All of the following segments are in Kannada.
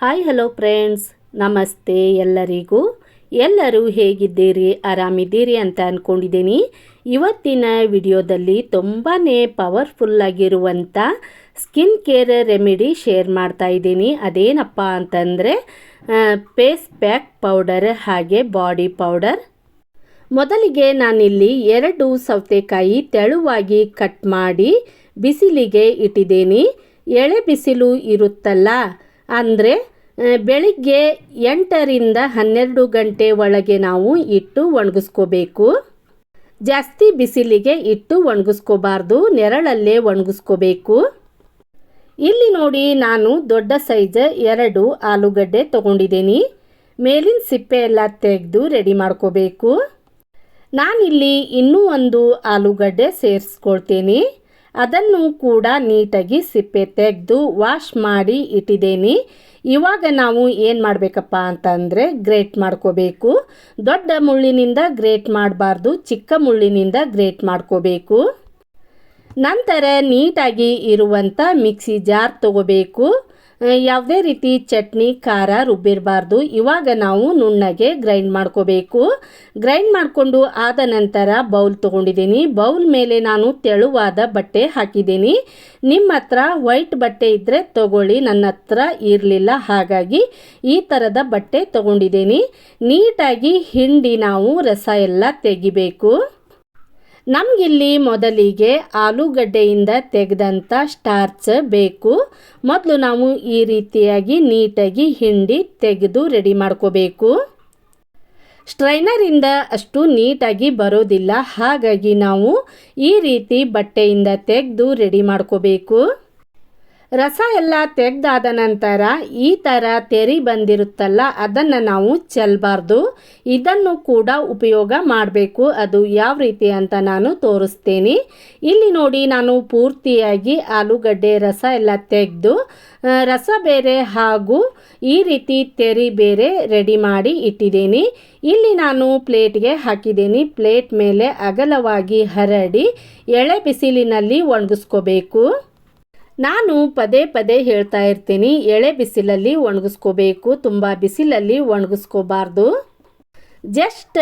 ಹಾಯ್ ಹಲೋ ಫ್ರೆಂಡ್ಸ್ ನಮಸ್ತೆ ಎಲ್ಲರಿಗೂ. ಎಲ್ಲರೂ ಹೇಗಿದ್ದೀರಿ? ಆರಾಮಿದ್ದೀರಿ ಅಂತ ಅಂದ್ಕೊಂಡಿದ್ದೀನಿ ಇವತ್ತಿನ ವಿಡಿಯೋದಲ್ಲಿ ತುಂಬಾ ಪವರ್ಫುಲ್ಲಾಗಿರುವಂಥ ಸ್ಕಿನ್ ಕೇರ್ ರೆಮಿಡಿ ಶೇರ್ ಮಾಡ್ತಾ ಇದ್ದೀನಿ. ಅದೇನಪ್ಪ ಅಂತಂದರೆ ಫೇಸ್ ಪ್ಯಾಕ್ ಪೌಡರ್ ಹಾಗೆ ಬಾಡಿ ಪೌಡರ್ ಮೊದಲಿಗೆ ನಾನಿಲ್ಲಿ ಎರಡು ಸೌತೆಕಾಯಿ ತೆಳುವಾಗಿ ಕಟ್ ಮಾಡಿ ಬಿಸಿಲಿಗೆ ಇಟ್ಟಿದ್ದೀನಿ. ಎಳೆ ಬಿಸಿಲು ಇರುತ್ತಲ್ಲ ಅಂದರೆ ಬೆಳಿಗ್ಗೆ ಎಂಟರಿಂದ ಹನ್ನೆರಡು ಗಂಟೆ ಒಳಗೆ ನಾವು ಇಟ್ಟು ಒಣಗಿಸ್ಕೋಬೇಕು. ಜಾಸ್ತಿ ಬಿಸಿಲಿಗೆ ಇಟ್ಟು ಒಣಗಿಸ್ಕೋಬಾರ್ದು, ನೆರಳಲ್ಲೇ ಒಣಗಿಸ್ಕೋಬೇಕು. ಇಲ್ಲಿ ನೋಡಿ ನಾನು ದೊಡ್ಡ ಸೈಜ್ ಎರಡು ಆಲೂಗಡ್ಡೆ ತೊಗೊಂಡಿದ್ದೀನಿ. ಮೇಲಿನ ಸಿಪ್ಪೆ ಎಲ್ಲ ತೆಗೆದು ರೆಡಿ ಮಾಡ್ಕೋಬೇಕು. ನಾನಿಲ್ಲಿ ಇನ್ನೂ ಒಂದು ಆಲೂಗಡ್ಡೆ ಸೇರಿಸ್ಕೊಳ್ತೀನಿ. ಅದನ್ನು ಕೂಡ ನೀಟಾಗಿ ಸಿಪ್ಪೆ ತೆಗೆದು ವಾಶ್ ಮಾಡಿ ಇಟ್ಟಿದ್ದೀನಿ. ಇವಾಗ ನಾವು ಏನು ಮಾಡಬೇಕಪ್ಪ ಅಂತಂದರೆ ಗ್ರೇಟ್ ಮಾಡ್ಕೋಬೇಕು. ದೊಡ್ಡ ಮುಳ್ಳಿನಿಂದ ಗ್ರೇಟ್ ಮಾಡಬಾರ್ದು, ಚಿಕ್ಕ ಮುಳ್ಳಿನಿಂದ ಗ್ರೇಟ್ ಮಾಡ್ಕೋಬೇಕು. ನಂತರ ನೀಟಾಗಿ ಇರುವಂಥ ಮಿಕ್ಸಿ ಜಾರ್ ತಗೋಬೇಕು. ಯಾವುದೇ ರೀತಿ ಚಟ್ನಿ, ಖಾರ ರುಬ್ಬಿರಬಾರ್ದು. ಇವಾಗ ನಾವು ನುಣ್ಣಗೆ ಗ್ರೈಂಡ್ ಮಾಡ್ಕೋಬೇಕು. ಗ್ರೈಂಡ್ ಮಾಡಿಕೊಂಡು ಆದ ನಂತರ ಬೌಲ್ ತೊಗೊಂಡಿದ್ದೀನಿ. ಬೌಲ್ ಮೇಲೆ ನಾನು ತೆಳುವಾದ ಬಟ್ಟೆ ಹಾಕಿದ್ದೀನಿ. ನಿಮ್ಮ ಹತ್ರ ವೈಟ್ ಬಟ್ಟೆ ಇದ್ದರೆ ತಗೊಳ್ಳಿ. ನನ್ನ ಹತ್ರ ಇರಲಿಲ್ಲ. ಹಾಗಾಗಿ ಈ ಥರದ ಬಟ್ಟೆ ತೊಗೊಂಡಿದ್ದೀನಿ. ನೀಟಾಗಿ ಹಿಂಡಿ ನಾವು ರಸ ಎಲ್ಲ ತೆಗಿಬೇಕು. ನಮಗಿಲ್ಲಿ ಮೊದಲಿಗೆ ಆಲೂಗಡ್ಡೆಯಿಂದ ತೆಗೆದಂಥ ಸ್ಟಾರ್ಚ್ ಬೇಕು. ಮೊದಲು ನಾವು ಈ ರೀತಿಯಾಗಿ ನೀಟಾಗಿ ಹಿಂಡಿ ತೆಗೆದು ರೆಡಿ ಮಾಡ್ಕೋಬೇಕು. ಸ್ಟ್ರೈನರಿಂದ ಅಷ್ಟು ನೀಟಾಗಿ ಬರೋದಿಲ್ಲ. ಹಾಗಾಗಿ ನಾವು ಈ ರೀತಿ ಬಟ್ಟೆಯಿಂದ ತೆಗೆದು ರೆಡಿ ಮಾಡ್ಕೋಬೇಕು. ರಸ ಎಲ್ಲ ತೆಗೆದಾದ ನಂತರ ಈ ಥರ ತೆರಿ ಬಂದಿರುತ್ತಲ್ಲ, ಅದನ್ನು ನಾವು ಚೆಲ್ಲಬಾರ್ದು ಇದನ್ನು ಕೂಡ ಉಪಯೋಗ ಮಾಡಬೇಕು. ಅದು ಯಾವ ರೀತಿ ಅಂತ ನಾನು ತೋರಿಸ್ತೇನೆ. ಇಲ್ಲಿ ನೋಡಿ ನಾನು ಪೂರ್ತಿಯಾಗಿ ಆಲೂಗಡ್ಡೆ ರಸ ಎಲ್ಲ ತೆಗೆದು ರಸ ಬೇರೆ ಹಾಗೂ ಈ ರೀತಿ ತೆರಿ ಬೇರೆ ರೆಡಿ ಮಾಡಿ ಇಟ್ಟಿದ್ದೀನಿ. ಇಲ್ಲಿ ನಾನು ಪ್ಲೇಟ್ಗೆ ಹಾಕಿದ್ದೀನಿ. ಪ್ಲೇಟ್ ಮೇಲೆ ಅಗಲವಾಗಿ ಹರಡಿ ಎಳೆ ಬಿಸಿಲಿನಲ್ಲಿ ಒಣಗಿಸ್ಕೋಬೇಕು. ನಾನು ಪದೇ ಪದೇ ಹೇಳ್ತಾ ಇರ್ತೀನಿ, ಎಳೆ ಬಿಸಿಲಲ್ಲಿ ಒಣಗಿಸ್ಕೋಬೇಕು, ತುಂಬ ಬಿಸಿಲಲ್ಲಿ ಒಣಗಿಸ್ಕೋಬಾರ್ದು. ಜಸ್ಟ್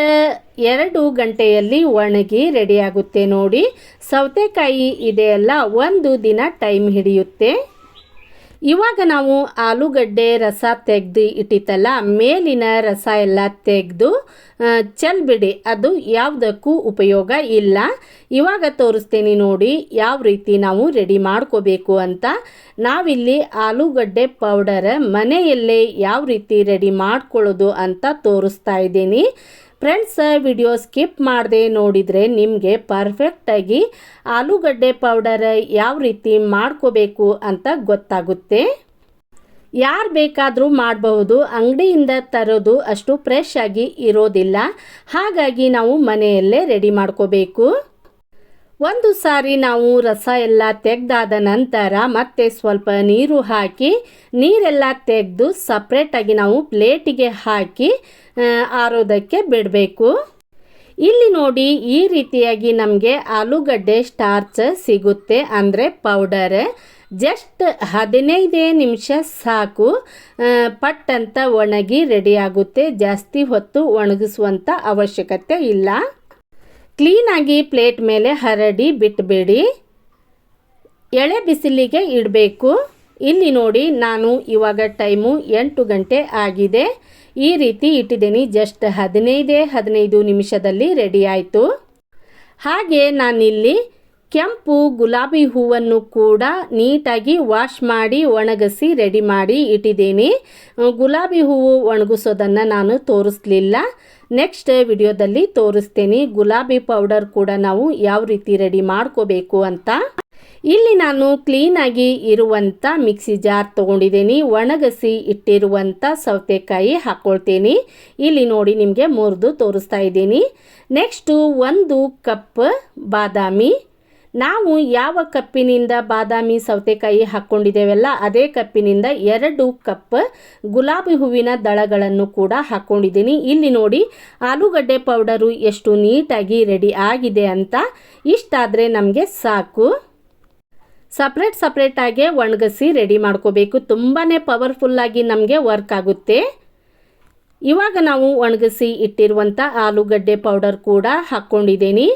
ಎರಡು ಗಂಟೆಯಲ್ಲಿ ಒಣಗಿ ರೆಡಿಯಾಗುತ್ತೆ ನೋಡಿ. ಸೌತೆಕಾಯಿ ಇದೆಯಲ್ಲ ಒಂದು ದಿನ ಟೈಮ್ ಹಿಡಿಯುತ್ತೆ. ಇವಾಗ ನಾವು ಆಲೂಗಡ್ಡೆ ರಸ ತೆಗೆದು ಇಟ್ಟಿತ್ತಲ್ಲ, ಮೇಲಿನ ರಸ ಎಲ್ಲ ತೆಗೆದು ಚೆಲ್ಬಿಡಿ ಅದು ಯಾವುದಕ್ಕೂ ಉಪಯೋಗ ಇಲ್ಲ. ಇವಾಗ ತೋರಿಸ್ತೀನಿ ನೋಡಿ ಯಾವ ರೀತಿ ನಾವು ರೆಡಿ ಮಾಡ್ಕೋಬೇಕು ಅಂತ. ನಾವಿಲ್ಲಿ ಆಲೂಗಡ್ಡೆ ಪೌಡರ್ ಮನೆಯಲ್ಲೇ ಯಾವ ರೀತಿ ರೆಡಿ ಮಾಡ್ಕೊಳ್ಳೋದು ಅಂತ ತೋರಿಸ್ತಾ ಇದ್ದೀನಿ. ಫ್ರೆಂಡ್ಸ್ ವಿಡಿಯೋ ಸ್ಕಿಪ್ ಮಾಡದೆ ನೋಡಿದರೆ ನಿಮಗೆ ಪರ್ಫೆಕ್ಟಾಗಿ ಆಲೂಗಡ್ಡೆ ಪೌಡರ್ ಯಾವ ರೀತಿ ಮಾಡ್ಕೋಬೇಕು ಅಂತ ಗೊತ್ತಾಗುತ್ತೆ. ಯಾರು ಬೇಕಾದರೂ ಮಾಡಬಹುದು, ಅಂಗಡಿಯಿಂದ ತರೋದು ಅಷ್ಟು ಫ್ರೆಶ್ ಆಗಿ ಇರೋದಿಲ್ಲ. ಹಾಗಾಗಿ ನಾವು ಮನೆಯಲ್ಲೇ ರೆಡಿ ಮಾಡ್ಕೋಬೇಕು. ಒಂದು ಸಾರಿ ನಾವು ರಸ ಎಲ್ಲ ತೆಗೆದಾದ ನಂತರ ಮತ್ತೆ ಸ್ವಲ್ಪ ನೀರು ಹಾಕಿ, ನೀರೆಲ್ಲ ತೆಗೆದು ಸಪ್ರೇಟಾಗಿ ನಾವು ಪ್ಲೇಟಿಗೆ ಹಾಕಿ ಆರೋದಕ್ಕೆ ಬಿಡಬೇಕು. ಇಲ್ಲಿ ನೋಡಿ ಈ ರೀತಿಯಾಗಿ ನಮಗೆ ಆಲೂಗಡ್ಡೆ ಸ್ಟಾರ್ಚ್ ಸಿಗುತ್ತೆ, ಅಂದರೆ ಪೌಡರ್ ಜಸ್ಟ್ ಹದಿನೈದೇ ನಿಮಿಷ ಸಾಕು ಪಟ್ ಅಂತ ಒಣಗಿ ರೆಡಿಯಾಗುತ್ತೆ ಜಾಸ್ತಿ ಹೊತ್ತು ಒಣಗಿಸುವಂಥ ಅವಶ್ಯಕತೆ ಇಲ್ಲ. ಕ್ಲೀನಾಗಿ ಪ್ಲೇಟ್ ಮೇಲೆ ಹರಡಿ ಬಿಟ್ಟಬೇಡಿ ಎಳೆ ಬಿಸಿಲಿಗೆ ಇಡಬೇಕು. ಇಲ್ಲಿ ನೋಡಿ, ನಾನು ಇವಾಗ ಟೈಮು ಎಂಟು ಗಂಟೆ ಆಗಿದೆ. ಈ ರೀತಿ ಇಟ್ಟಿದ್ದೀನಿ. ಜಸ್ಟ್ ಹದಿನೈದೇ, ಹದಿನೈದು ನಿಮಿಷದಲ್ಲಿ ರೆಡಿ ಆಯಿತು. ಹಾಗೆ ನಾನಿಲ್ಲಿ ಕೆಂಪು ಗುಲಾಬಿ ಹೂವನ್ನು ಕೂಡ ನೀಟಾಗಿ ವಾಶ್ ಮಾಡಿ, ಒಣಗಿಸಿ, ರೆಡಿ ಮಾಡಿ ಇಟ್ಟಿದ್ದೀನಿ. ಗುಲಾಬಿ ಹೂವು ಒಣಗಿಸೋದನ್ನು ನಾನು ತೋರಿಸ್ಲಿಲ್ಲ. ನೆಕ್ಸ್ಟ್ ವಿಡಿಯೋದಲ್ಲಿ ತೋರಿಸ್ತೀನಿ ಗುಲಾಬಿ ಪೌಡರ್ ಕೂಡ ನಾವು ಯಾವ ರೀತಿ ರೆಡಿ ಮಾಡ್ಕೋಬೇಕು ಅಂತ. ಇಲ್ಲಿ ನಾನು ಕ್ಲೀನಾಗಿ ಇರುವಂಥ ಮಿಕ್ಸಿ ಜಾರ್ ತೊಗೊಂಡಿದ್ದೀನಿ. ಒಣಗಿಸಿ ಇಟ್ಟಿರುವಂಥ ಸೌತೆಕಾಯಿ ಹಾಕ್ಕೊಳ್ತೀನಿ ಇಲ್ಲಿ ನೋಡಿ ನಿಮಗೆ ಮುರಿದು ತೋರಿಸ್ತಾ ಇದ್ದೀನಿ. ನೆಕ್ಸ್ಟು ಒಂದು ಕಪ್ ಬಾದಾಮಿ. ನಾವು ಯಾವ ಕಪ್ಪಿನಿಂದ ಬಾದಾಮಿ ಸೌತೆಕಾಯಿ ಹಾಕ್ಕೊಂಡಿದ್ದೇವಲ್ಲ ಅದೇ ಕಪ್ಪಿನಿಂದ ಎರಡು ಕಪ್ ಗುಲಾಬಿ ಹೂವಿನ ದಳಗಳನ್ನು ಕೂಡ ಹಾಕ್ಕೊಂಡಿದ್ದೀನಿ ಇಲ್ಲಿ ನೋಡಿ, ಆಲೂಗಡ್ಡೆ ಪೌಡರು ಎಷ್ಟು ನೀಟಾಗಿ ರೆಡಿ ಆಗಿದೆ ಅಂತ. ಇಷ್ಟಾದರೆ ನಮಗೆ ಸಾಕು. ಸಪ್ರೇಟ್ ಸಪ್ರೇಟಾಗೆ ಒಣಗಿಸಿ ರೆಡಿ ಮಾಡ್ಕೋಬೇಕು. ತುಂಬಾ ಪವರ್ಫುಲ್ಲಾಗಿ ನಮಗೆ ವರ್ಕ್ ಆಗುತ್ತೆ. ಇವಾಗ ನಾವು ಒಣಗಿಸಿ ಇಟ್ಟಿರುವಂಥ ಆಲೂಗಡ್ಡೆ ಪೌಡರ್ ಕೂಡ ಹಾಕ್ಕೊಂಡಿದ್ದೀನಿ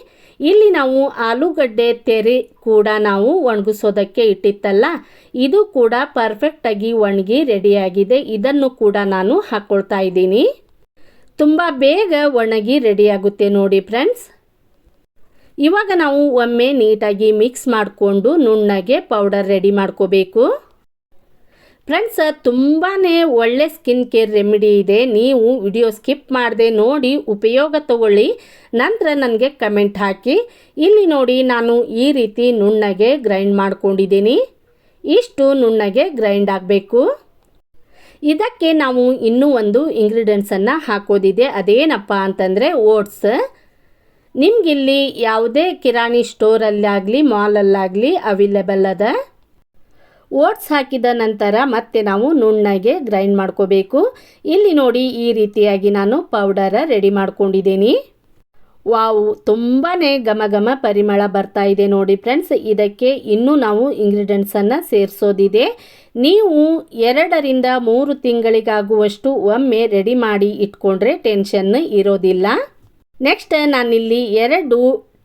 ಇಲ್ಲಿ ನಾವು ಆಲೂಗಡ್ಡೆ ತೆರೆ ಕೂಡ ನಾವು ಒಣಗಿಸೋದಕ್ಕೆ ಇಟ್ಟಿತ್ತಲ್ಲ, ಇದು ಕೂಡ ಪರ್ಫೆಕ್ಟಾಗಿ ಒಣಗಿ ರೆಡಿಯಾಗಿದೆ ಇದನ್ನು ಕೂಡ ನಾನು ಹಾಕ್ಕೊಳ್ತಾ ಇದ್ದೀನಿ. ತುಂಬ ಬೇಗ ಒಣಗಿ ರೆಡಿಯಾಗುತ್ತೆ ನೋಡಿ ಫ್ರೆಂಡ್ಸ್ ಇವಾಗ ನಾವು ಒಮ್ಮೆ ನೀಟಾಗಿ ಮಿಕ್ಸ್ ಮಾಡಿಕೊಂಡು ನುಣ್ಣಗೆ ಪೌಡರ್ ರೆಡಿ ಮಾಡ್ಕೋಬೇಕು. ಫ್ರೆಂಡ್ಸ್ ತುಂಬಾ ಒಳ್ಳೆ ಸ್ಕಿನ್ ಕೇರ್ ರೆಮಿಡಿ ಇದೆ. ನೀವು ವಿಡಿಯೋ ಸ್ಕಿಪ್ ಮಾಡದೆ ನೋಡಿ ಉಪಯೋಗ ತಗೊಳ್ಳಿ. ನಂತರ ನನಗೆ ಕಮೆಂಟ್ ಹಾಕಿ. ಇಲ್ಲಿ ನೋಡಿ ನಾನು ಈ ರೀತಿ ನುಣ್ಣಗೆ ಗ್ರೈಂಡ್ ಮಾಡ್ಕೊಂಡಿದ್ದೀನಿ. ಇಷ್ಟು ನುಣ್ಣಗೆ ಗ್ರೈಂಡ್ ಆಗಬೇಕು. ಇದಕ್ಕೆ ನಾವು ಇನ್ನೂ ಒಂದು ಇಂಗ್ರೀಡಿಯೆಂಟ್ಸನ್ನು ಹಾಕೋದಿದೆ. ಅದೇನಪ್ಪ ಅಂತಂದರೆ ಓಟ್ಸ್ ನಿಮಗಿಲ್ಲಿ ಯಾವುದೇ ಕಿರಾಣಿ ಸ್ಟೋರಲ್ಲಾಗಲಿ ಮಾಲಲ್ಲಾಗಲಿ ಅವೈಲೇಬಲ್ ಅದ. ಓಟ್ಸ್ ಹಾಕಿದ ನಂತರ ಮತ್ತೆ ನಾವು ನುಣ್ಣಗೆ ಗ್ರೈಂಡ್ ಮಾಡ್ಕೋಬೇಕು. ಇಲ್ಲಿ ನೋಡಿ ಈ ರೀತಿಯಾಗಿ ನಾನು ಪೌಡರ ರೆಡಿ ಮಾಡ್ಕೊಂಡಿದ್ದೀನಿ. ವಾವು ತುಂಬಾ ಘಮ ಘಮ ಪರಿಮಳ ಬರ್ತಾ ಇದೆ ನೋಡಿ ಫ್ರೆಂಡ್ಸ್. ಇದಕ್ಕೆ ಇನ್ನೂ ನಾವು ಇಂಗ್ರೀಡಿಯೆಂಟ್ಸನ್ನು ಸೇರಿಸೋದಿದೆ. ನೀವು ಎರಡರಿಂದ ಮೂರು ತಿಂಗಳಿಗಾಗುವಷ್ಟು ಒಮ್ಮೆ ರೆಡಿ ಮಾಡಿ ಇಟ್ಕೊಂಡ್ರೆ ಟೆನ್ಷನ್ ಇರೋದಿಲ್ಲ. ನೆಕ್ಸ್ಟ್ ನಾನಿಲ್ಲಿ ಎರಡು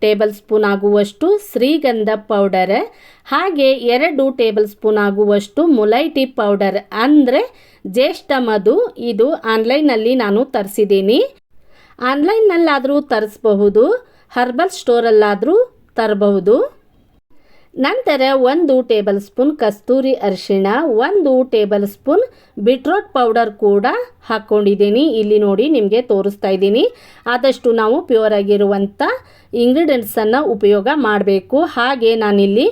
ಟೇಬಲ್ ಸ್ಪೂನ್ ಆಗುವಷ್ಟು ಶ್ರೀಗಂಧ ಪೌಡರ್, ಹಾಗೆ ಎರಡು ಟೇಬಲ್ ಸ್ಪೂನ್ ಆಗುವಷ್ಟು ಮುಲೈಟಿ ಪೌಡರ್. ಅಂದರೆ ಜ್ಯೇಷ್ಠ ಮಧು, ಇದು ಆನ್ಲೈನಲ್ಲಿ ನಾನು ತರಿಸಿದ್ದೀನಿ. ಆನ್ಲೈನ್ನಲ್ಲಾದರೂ ತರಿಸ್ಬಹುದು, ಹರ್ಬಲ್ ಸ್ಟೋರಲ್ಲಾದರೂ ತರಬಹುದು. ನಂತರ ಒಂದು ಟೇಬಲ್ ಸ್ಪೂನ್ ಕಸ್ತೂರಿ ಅರಿಶಿಣ, ಒಂದು ಟೇಬಲ್ ಸ್ಪೂನ್ ಬಿಟ್ರೋಟ್ ಪೌಡರ್ ಕೂಡ ಹಾಕ್ಕೊಂಡಿದ್ದೀನಿ ಇಲ್ಲಿ ನೋಡಿ ನಿಮಗೆ ತೋರಿಸ್ತಾ ಇದ್ದೀನಿ. ಆದಷ್ಟು ನಾವು ಪ್ಯೂರ್ ಆಗಿರುವಂಥ ಇಂಗ್ರೀಡಿಯೆಂಟ್ಸನ್ನು ಉಪಯೋಗ ಮಾಡಬೇಕು. ಹಾಗೆ ನಾನಿಲ್ಲಿ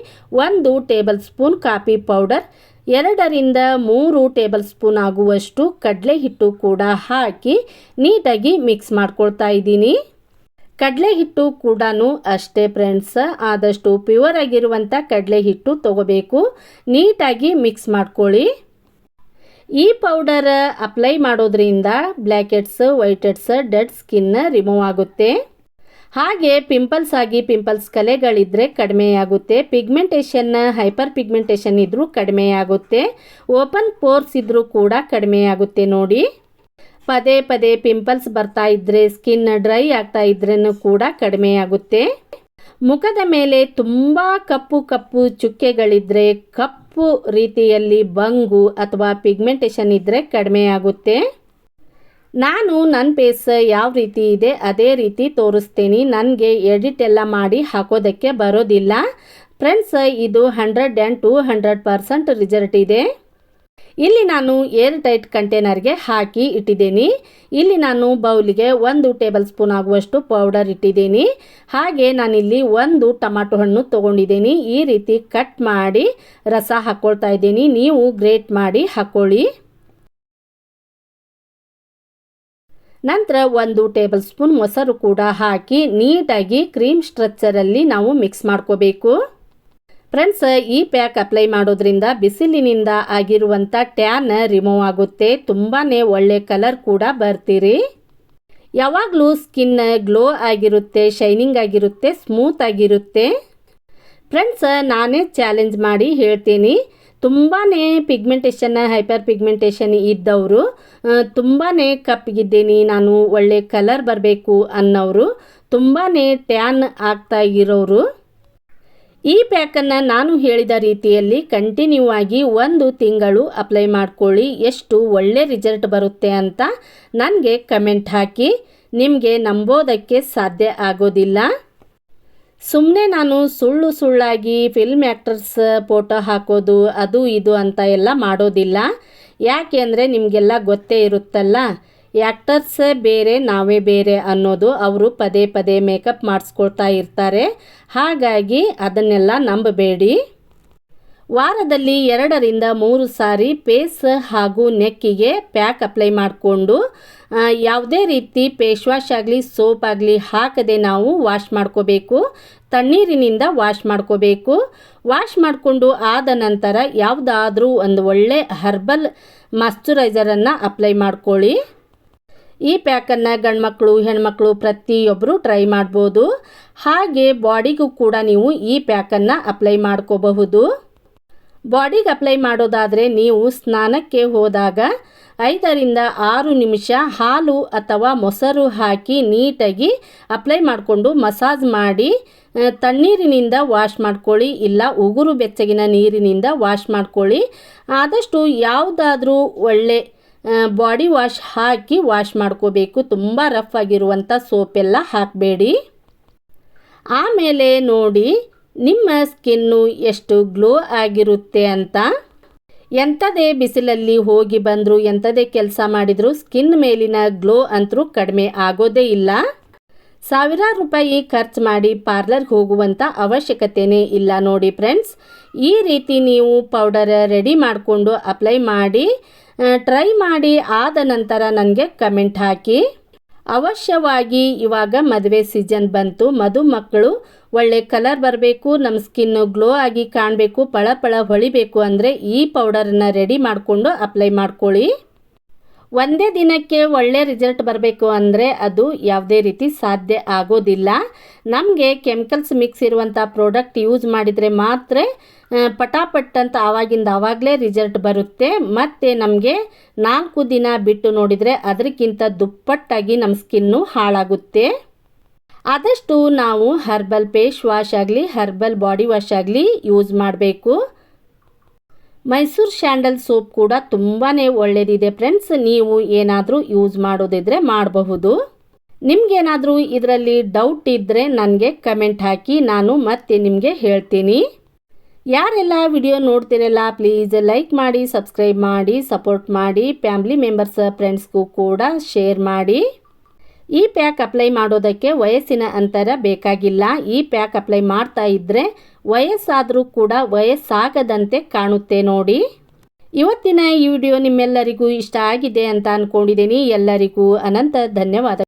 ಒಂದು ಟೇಬಲ್ ಸ್ಪೂನ್ ಕಾಫಿ ಪೌಡರ್, ಎರಡರಿಂದ ಮೂರು ಟೇಬಲ್ ಸ್ಪೂನ್ ಆಗುವಷ್ಟು ಕಡಲೆ ಹಿಟ್ಟು ಕೂಡ ಹಾಕಿ ನೀಟಾಗಿ ಮಿಕ್ಸ್ ಮಾಡ್ಕೊಳ್ತಾ ಇದ್ದೀನಿ. ಕಡಲೆ ಹಿಟ್ಟು ಕೂಡ ಅಷ್ಟೇ ಫ್ರೆಂಡ್ಸ್ ಆದಷ್ಟು ಪ್ಯೂರ್ ಆಗಿರುವಂಥ ಕಡಲೆ ಹಿಟ್ಟು ತಗೋಬೇಕು. ನೀಟಾಗಿ ಮಿಕ್ಸ್ ಮಾಡ್ಕೊಳ್ಳಿ. ಈ ಪೌಡರ್ ಅಪ್ಲೈ ಮಾಡೋದ್ರಿಂದ black whiteheads dead skin remove ಆಗುತ್ತೆ. ಹಾಗೆ ಪಿಂಪಲ್ಸ್ ಆಗಿ ಪಿಂಪಲ್ಸ್ ಕಲೆಗಳಿದ್ದರೆ ಕಡಿಮೆಯಾಗುತ್ತೆ ಪಿಗ್ಮೆಂಟೇಷನ್ ಹೈಪರ್ ಪಿಗ್ಮೆಂಟೇಷನ್ ಇದ್ದರೂ ಕಡಿಮೆಯಾಗುತ್ತೆ ಓಪನ್ ಪೋರ್ಸ್ ಇದ್ದರೂ ಕೂಡ ಕಡಿಮೆಯಾಗುತ್ತೆ ನೋಡಿ. ಪದೇ ಪದೇ ಪಿಂಪಲ್ಸ್ ಬರ್ತಾ ಇದ್ರೆ ಸ್ಕಿನ್ ಡ್ರೈ ಆಗ್ತಾ ಇದ್ರೂ ಕೂಡ ಕಡಿಮೆಯಾಗುತ್ತೆ. ಮುಖದ ಮೇಲೆ ತುಂಬ ಕಪ್ಪು ಕಪ್ಪು ಚುಕ್ಕೆಗಳಿದ್ರೆ, ಕಪ್ಪು ರೀತಿಯಲ್ಲಿ ಬಂಗು ಅಥವಾ ಪಿಗ್ಮೆಂಟೇಷನ್ ಇದ್ದರೆ ಕಡಿಮೆಯಾಗುತ್ತೆ. ನಾನು ನನ್ನ ಪೇಸ್ ಯಾವ ರೀತಿ ಇದೆ, ಅದೇ ರೀತಿ ತೋರಿಸ್ತೀನಿ. ನನಗೆ ಎಡಿಟ್ ಎಲ್ಲ ಮಾಡಿ ಹಾಕೋದಕ್ಕೆ ಬರೋದಿಲ್ಲ. ಫ್ರೆಂಡ್ಸ್ ಇದು hundred and two hundred percent result ಇದೆ. ಇಲ್ಲಿ ನಾನು ಏರ್ ಟೈಟ್ ಕಂಟೈನರ್ಗೆ ಹಾಕಿ ಇಟ್ಟಿದ್ದೀನಿ. ಇಲ್ಲಿ ನಾನು ಬೌಲಿಗೆ ಒಂದು ಟೇಬಲ್ ಸ್ಪೂನ್ ಆಗುವಷ್ಟು ಪೌಡರ್ ಇಟ್ಟಿದ್ದೀನಿ. ಹಾಗೆ ನಾನಿಲ್ಲಿ ಒಂದು ಟೊಮಾಟೊ ಹಣ್ಣು ತೊಗೊಂಡಿದ್ದೀನಿ. ಈ ರೀತಿ ಕಟ್ ಮಾಡಿ ರಸ ಹಾಕ್ಕೊಳ್ತಾ ಇದ್ದೀನಿ. ನೀವು ಗ್ರೇಟ್ ಮಾಡಿ ಹಾಕ್ಕೊಳ್ಳಿ ನಂತರ ಒಂದು ಟೇಬಲ್ ಸ್ಪೂನ್ ಮೊಸರು ಕೂಡ ಹಾಕಿ ನೀಟಾಗಿ ಕ್ರೀಮ್ ಸ್ಟ್ರಕ್ಚರಲ್ಲಿ ನಾವು ಮಿಕ್ಸ್ ಮಾಡ್ಕೋಬೇಕು. ಫ್ರೆಂಡ್ಸ್, ಈ ಪ್ಯಾಕ್ ಅಪ್ಲೈ ಮಾಡೋದ್ರಿಂದ ಬಿಸಿಲಿನಿಂದ ಆಗಿರುವಂಥ ಟ್ಯಾನ್ ರಿಮೂವ್ ಆಗುತ್ತೆ. ತುಂಬಾ ಒಳ್ಳೆ ಕಲರ್ ಕೂಡ ಬರ್ತೀರಿ. ಯಾವಾಗಲೂ ಸ್ಕಿನ್ ಗ್ಲೋ ಆಗಿರುತ್ತೆ, ಶೈನಿಂಗ್ ಆಗಿರುತ್ತೆ, ಸ್ಮೂತ್ ಆಗಿರುತ್ತೆ. ಫ್ರೆಂಡ್ಸ್, ನಾನೇ ಚಾಲೆಂಜ್ ಮಾಡಿ ಹೇಳ್ತೀನಿ. ತುಂಬಾ ಪಿಗ್ಮೆಂಟೇಷನ್, ಹೈಪರ್ ಪಿಗ್ಮೆಂಟೇಷನ್ ಇದ್ದವರು ತುಂಬಾ ಕಪ್ಪಗಿದ್ದೀನಿ, ನಾನು ಒಳ್ಳೆ ಕಲರ್ ಬರಬೇಕು ಅನ್ನೋರು ತುಂಬಾ ಟ್ಯಾನ್ ಆಗ್ತಾ ಇರೋರು ಈ ಪ್ಯಾಕನ್ನು ನಾನು ಹೇಳಿದ ರೀತಿಯಲ್ಲಿ ಕಂಟಿನ್ಯೂ ಆಗಿ ಒಂದು ತಿಂಗಳು ಅಪ್ಲೈ ಮಾಡ್ಕೊಳ್ಳಿ. ಎಷ್ಟು ಒಳ್ಳೆ ರಿಸಲ್ಟ್ ಬರುತ್ತೆ ಅಂತ ನನಗೆ ಕಮೆಂಟ್ ಹಾಕಿ. ನಿಮಗೆ ನಂಬೋದಕ್ಕೆ ಸಾಧ್ಯ ಆಗೋದಿಲ್ಲ. ಸುಮ್ಮನೆ ನಾನು ಸುಳ್ಳು ಸುಳ್ಳಾಗಿ ಫಿಲ್ಮ್ ಆ್ಯಕ್ಟರ್ಸ್ ಫೋಟೋ ಹಾಕೋದು, ಅದು ಇದು ಅಂತ ಎಲ್ಲ ಮಾಡೋದಿಲ್ಲ. ಯಾಕೆ ಅಂದರೆ ನಿಮಗೆಲ್ಲ ಗೊತ್ತೇ ಇರುತ್ತಲ್ಲ? ಆ್ಯಕ್ಟರ್ಸ್ ಬೇರೆ, ನಾವೇ ಬೇರೆ ಅನ್ನೋದು ಅವರು ಪದೇ ಪದೇ ಮೇಕಪ್ ಮಾಡಿಸ್ಕೊಳ್ತಾ ಇರ್ತಾರೆ. ಹಾಗಾಗಿ ಅದನ್ನೆಲ್ಲ ನಂಬಬೇಡಿ. ವಾರದಲ್ಲಿ ಎರಡರಿಂದ ಮೂರು ಸಾರಿ ಪೇಸ್ ಹಾಗೂ ನೆಕ್ಕಿಗೆ ಪ್ಯಾಕ್ ಅಪ್ಲೈ ಮಾಡಿಕೊಂಡು ಯಾವುದೇ ರೀತಿ ಪೇಸ್ ವಾಶ್ ಆಗಲಿ ಸೋಪ್ ಆಗಲಿ ಹಾಕದೆ ನಾವು ವಾಶ್ ಮಾಡ್ಕೋಬೇಕು. ತಣ್ಣೀರಿನಿಂದ ವಾಶ್ ಮಾಡ್ಕೋಬೇಕು. ವಾಶ್ ಮಾಡಿಕೊಂಡು ಆದ ನಂತರ ಯಾವುದಾದ್ರೂ ಒಂದು ಒಳ್ಳೆ ಹರ್ಬಲ್ ಮಾಯ್ಶ್ಚರೈಸರನ್ನು ಅಪ್ಲೈ ಮಾಡ್ಕೊಳ್ಳಿ. ಈ ಪ್ಯಾಕನ್ನು ಗಂಡ್ಮಕ್ಳು, ಹೆಣ್ಮಕ್ಳು ಪ್ರತಿಯೊಬ್ಬರು ಟ್ರೈ ಮಾಡ್ಬೋದು. ಹಾಗೆ ಬಾಡಿಗೂ ಕೂಡ ನೀವು ಈ ಪ್ಯಾಕನ್ನು ಅಪ್ಲೈ ಮಾಡ್ಕೋಬಹುದು. ಬಾಡಿಗೆ ಅಪ್ಲೈ ಮಾಡೋದಾದರೆ ನೀವು ಸ್ನಾನಕ್ಕೆ ಹೋದಾಗ ಐದರಿಂದ ಆರು ನಿಮಿಷ ಹಾಲು ಅಥವಾ ಮೊಸರು ಹಾಕಿ ನೀಟಾಗಿ ಅಪ್ಲೈ ಮಾಡಿಕೊಂಡು ಮಸಾಜ್ ಮಾಡಿ ತಣ್ಣೀರಿನಿಂದ ವಾಶ್ ಮಾಡ್ಕೊಳ್ಳಿ, ಇಲ್ಲ ಉಗುರು ಬೆಚ್ಚಗಿನ ನೀರಿನಿಂದ ವಾಶ್ ಮಾಡ್ಕೊಳ್ಳಿ. ಆದಷ್ಟು ಯಾವುದಾದ್ರೂ ಒಳ್ಳೆ ಬಾಡಿ ವಾಶ್ ಹಾಕಿ ವಾಶ್ ಮಾಡ್ಕೋಬೇಕು. ತುಂಬ ರಫ್ ಆಗಿರುವಂಥ ಸೋಪೆಲ್ಲ ಹಾಕಬೇಡಿ. ಆಮೇಲೆ ನೋಡಿ, ನಿಮ್ಮ ಸ್ಕಿನ್ನು ಎಷ್ಟು ಗ್ಲೋ ಆಗಿರುತ್ತೆ ಅಂತ. ಎಂಥದೇ ಬಿಸಿಲಲ್ಲಿ ಹೋಗಿ ಬಂದರೂ, ಎಂಥದೇ ಕೆಲಸ ಮಾಡಿದರೂ ಸ್ಕಿನ್ ಮೇಲಿನ ಗ್ಲೋ ಅಂತರೂ ಕಡಿಮೆ ಆಗೋದೇ ಇಲ್ಲ. ಸಾವಿರಾರು ರೂಪಾಯಿ ಖರ್ಚು ಮಾಡಿ ಪಾರ್ಲರ್ಗೆ ಹೋಗುವಂಥ ಅವಶ್ಯಕತೆನೇ ಇಲ್ಲ ನೋಡಿ ಫ್ರೆಂಡ್ಸ್ ಈ ರೀತಿ ನೀವು ಪೌಡರ್ ರೆಡಿ ಮಾಡಿಕೊಂಡು ಅಪ್ಲೈ ಮಾಡಿ. ಟ್ರೈ ಮಾಡಿ ಆದ ನಂತರ ನನಗೆ ಕಮೆಂಟ್ ಹಾಕಿ. ಅವಶ್ಯವಾಗಿ ಇವಾಗ ಮದುವೆ ಸೀಸನ್ ಬಂತು ಮದುಮಕ್ಕಳು ಒಳ್ಳೆ ಕಲರ್ ಬರಬೇಕು ನಮ್ಮ ಸ್ಕಿನ್ನು ಗ್ಲೋ ಆಗಿ ಕಾಣಬೇಕು, ಪಳ ಪಳ ಹೊಳಿಬೇಕು ಅಂದರೆ ಈ ಪೌಡರನ್ನು ರೆಡಿ ಮಾಡಿಕೊಂಡು ಅಪ್ಲೈ ಮಾಡ್ಕೊಳ್ಳಿ. ಒಂದೇ ದಿನಕ್ಕೆ ಒಳ್ಳೆ ರಿಸಲ್ಟ್ ಬರಬೇಕು ಅಂದರೆ ಅದು ಯಾವುದೇ ರೀತಿ ಸಾಧ್ಯ ಆಗೋದಿಲ್ಲ. ನಮಗೆ ಕೆಮಿಕಲ್ಸ್ ಮಿಕ್ಸ್ ಇರುವಂಥ ಪ್ರಾಡಕ್ಟ್ ಯೂಸ್ ಮಾಡಿದರೆ ಮಾತ್ರ ಪಟಾಪಟ್ಟಂತ ಆವಾಗಿಂದ ಆವಾಗಲೇ ರಿಸಲ್ಟ್ ಬರುತ್ತೆ. ಮತ್ತು ನಮಗೆ ನಾಲ್ಕು ದಿನ ಬಿಟ್ಟು ನೋಡಿದರೆ ಅದಕ್ಕಿಂತ ದುಪ್ಪಟ್ಟಾಗಿ ನಮ್ಮ ಸ್ಕಿನ್ನು ಹಾಳಾಗುತ್ತೆ. ಆದಷ್ಟು ನಾವು ಹರ್ಬಲ್ ಪೇಸ್ಟ್ ವಾಶ್ ಆಗಲಿ ಹರ್ಬಲ್ ಬಾಡಿ ವಾಶ್ ಆಗಲಿ ಯೂಸ್ ಮಾಡಬೇಕು. ಮೈಸೂರು ಸ್ಯಾಂಡಲ್ ಸೋಪ್ ಕೂಡ ತುಂಬಾ ಒಳ್ಳೆಯದಿದೆ ಫ್ರೆಂಡ್ಸ್. ನೀವು ಏನಾದರೂ ಯೂಸ್ ಮಾಡೋದಿದ್ರೆ ಮಾಡಬಹುದು. ನಿಮಗೇನಾದರೂ ಇದರಲ್ಲಿ ಡೌಟ್ ಇದ್ದರೆ ನನಗೆ ಕಮೆಂಟ್ ಹಾಕಿ, ನಾನು ಮತ್ತೆ ನಿಮಗೆ ಹೇಳ್ತೀನಿ. ಯಾರೆಲ್ಲ ವಿಡಿಯೋ ನೋಡ್ತಿರಲ್ಲ ಪ್ಲೀಸ್ ಲೈಕ್ ಮಾಡಿ ಸಬ್ಸ್ಕ್ರೈಬ್ ಮಾಡಿ ಸಪೋರ್ಟ್ ಮಾಡಿ ಫ್ಯಾಮ್ಲಿ ಮೆಂಬರ್ಸ್ ಫ್ರೆಂಡ್ಸ್ಗೂ ಕೂಡ ಶೇರ್ ಮಾಡಿ. ಈ ಪ್ಯಾಕ್ ಅಪ್ಲೈ ಮಾಡೋದಕ್ಕೆ ವಯಸ್ಸಿನ ಅಂತರ ಬೇಕಾಗಿಲ್ಲ. ಈ ಪ್ಯಾಕ್ ಅಪ್ಲೈ ಮಾಡ್ತಾ ಇದ್ದರೆ ವಯಸ್ಸಾದರೂ ಕೂಡ ವಯಸ್ಸಾಗದಂತೆ ಕಾಣುತ್ತೆ ನೋಡಿ. ಇವತ್ತಿನ ಈ ವಿಡಿಯೋ ನಿಮ್ಮೆಲ್ಲರಿಗೂ ಇಷ್ಟ ಆಗಿದೆ ಅಂತ ಅಂದ್ಕೊಂಡಿದ್ದೀನಿ ಎಲ್ಲರಿಗೂ ಅನಂತ ಧನ್ಯವಾದ.